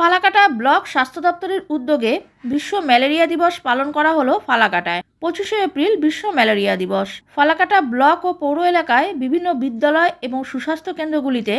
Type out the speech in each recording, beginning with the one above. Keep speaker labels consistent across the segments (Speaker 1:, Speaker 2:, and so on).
Speaker 1: Falakata block স্বাস্থ্য দপ্তরের উদ্যোগে বিশ্ব ম্যালেরিয়া দিবস পালন করা হলো ফালাকাটায়। পঁচিশে এপ্রিল বিশ্ব ম্যালেরিয়া দিবস। ফালাকাটা ব্লক ও পৌর এলাকায় বিভিন্ন বিদ্যালয় এবং সুস্বাস্থ্য কেন্দ্রগুলিতে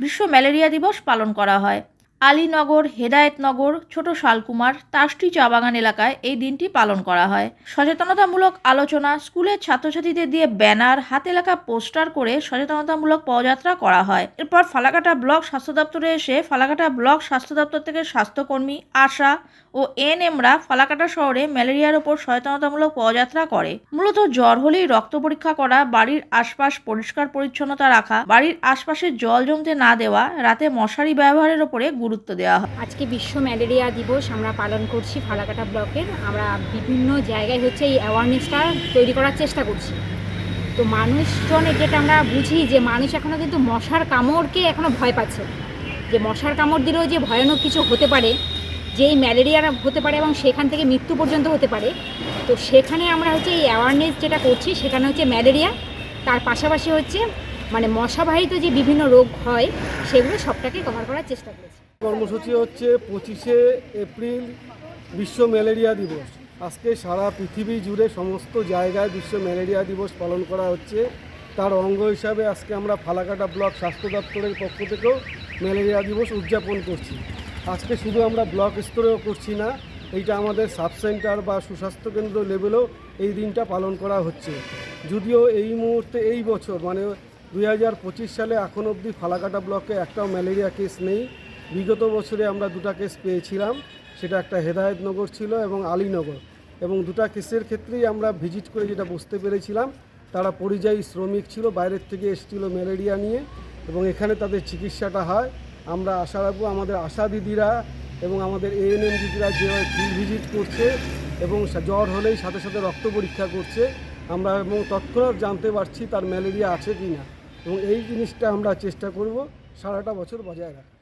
Speaker 1: বিশ্ব ম্যালেরিয়া দিবস পালন করা হয়। আলীনগর, হেদায়েতনগর, ছোট শালকুমার তাষ্টি চা বাগান এলাকায় এই দিনটি পালন করা হয়। সচেতনতামূলক আলোচনা, স্কুলের ছাত্রছাত্রীদের দিয়ে ব্যানার, হাতে লেখা পোস্টার করে সচেতনতামূলক পদযাত্রা করা হয়। এরপর ফালাকাটা ব্লক স্বাস্থ্য দপ্তরে এসে ফালাকাটা ব্লক স্বাস্থ্য দপ্তর থেকে স্বাস্থ্যকর্মী আশা ও এএনএমরা ফালাকাটা শহরে ম্যালেরিয়ার ওপর সচেতনতামূলক পদযাত্রা করে। মূলত জ্বর হলেই রক্ত পরীক্ষা করা, বাড়ির আশপাশ পরিষ্কার পরিচ্ছন্নতা রাখা, বাড়ির আশপাশে জল জমতে না দেওয়া, রাতে মশারি ব্যবহারের ওপরে গুরুত্ব দেওয়া হয়।
Speaker 2: আজকে বিশ্ব ম্যালেরিয়া দিবস আমরা পালন করছি ফালাকাটা ব্লকের। আমরা বিভিন্ন জায়গায় হচ্ছে এই অ্যাওয়ারনেসটা তৈরি করার চেষ্টা করছি। তো মানুষজন যেটা আমরা বুঝি যে মানুষ এখনও কিন্তু মশার কামড়কে এখনও ভয় পাচ্ছে। যে মশার কামড় দিলেও যে ভয়ানক কিছু হতে পারে যেই ম্যালেরিয়া হতে পারে এবং সেখান থেকে মৃত্যু পর্যন্ত হতে পারে। তো সেখানে আমরা হচ্ছে এই অ্যাওয়ারনেস যেটা করছি, সেখানে হচ্ছে ম্যালেরিয়া। তার পাশাপাশি হচ্ছে মানে মশাবাহিত যে বিভিন্ন রোগ হয়, সেগুলো সবটাকে কভার করার চেষ্টা করেছি।
Speaker 3: কর্মসূচি হচ্ছে পঁচিশে এপ্রিল বিশ্ব ম্যালেরিয়া দিবস। আজকে সারা পৃথিবী জুড়ে সমস্ত জায়গায় বিশ্ব ম্যালেরিয়া দিবস পালন করা হচ্ছে। তার অঙ্গ হিসাবে আজকে আমরা ফালাকাটা ব্লক স্বাস্থ্য দপ্তরের পক্ষ থেকেও ম্যালেরিয়া দিবস উদযাপন করছি। আজকে শুধু আমরা ব্লক স্তরেও করছি না, এইটা আমাদের সাব সেন্টার বা সুস্বাস্থ্য কেন্দ্র লেভেলেও এই দিনটা পালন করা হচ্ছে। যদিও এই মুহূর্তে, এই বছর মানে দুই হাজার পঁচিশ সালে এখন অবধি ফালাকাটা ব্লকে একটাও ম্যালেরিয়া কেস নেই। বিগত বছরে আমরা দুটা কেস পেয়েছিলাম। সেটা একটা হেদায়েতনগর ছিল এবং আলীনগর। এবং দুটা কেসের ক্ষেত্রেই আমরা ভিজিট করে যেটা বুঝতে পেরেছিলাম, তারা পরিযায়ী শ্রমিক ছিল, বাইরের থেকে এসেছিল ম্যালেরিয়া নিয়ে এবং এখানে তাদের চিকিৎসাটা হয়। আমরা আশা রাখব আমাদের আশা দিদিরা এবং আমাদের এএনএম দিদিরা যেভাবে ফিল্ড ভিজিট করছে এবং জ্বর হলেই সাথে সাথে রক্ত পরীক্ষা করছে, আমরা এবং তৎক্ষণাৎ জানতে পারছি তার ম্যালেরিয়া আছে কি না এবং এই জিনিসটা আমরা চেষ্টা করব সারাটা বছর বজায় রাখা